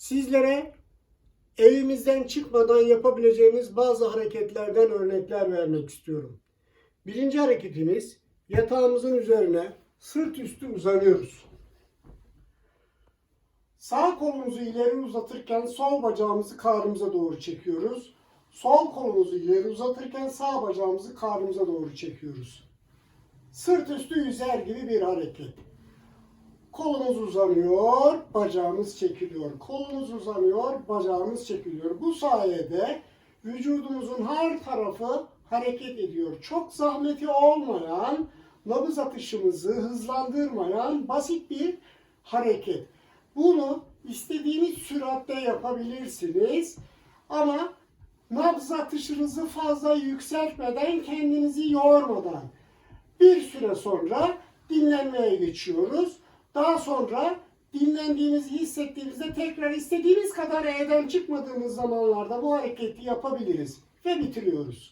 Sizlere evimizden çıkmadan yapabileceğimiz bazı hareketlerden örnekler vermek istiyorum. Birinci hareketimiz yatağımızın üzerine sırt üstü uzanıyoruz. Sağ kolumuzu ileri uzatırken sol bacağımızı karnımıza doğru çekiyoruz. Sol kolumuzu ileri uzatırken sağ bacağımızı karnımıza doğru çekiyoruz. Sırt üstü yüzer gibi bir hareket. Kolumuz uzanıyor, bacağımız çekiliyor. Kolumuz uzanıyor, bacağımız çekiliyor. Bu sayede vücudumuzun her tarafı hareket ediyor. Çok zahmeti olmayan, nabız atışımızı hızlandırmayan basit bir hareket. Bunu istediğiniz süratte yapabilirsiniz. Ama nabız atışınızı fazla yükseltmeden, kendinizi yormadan. Bir süre sonra dinlenmeye geçiyoruz. Daha sonra dinlendiğinizi hissettiğinizde tekrar istediğiniz kadar evden çıkmadığımız zamanlarda bu hareketi yapabiliriz. Ve bitiriyoruz.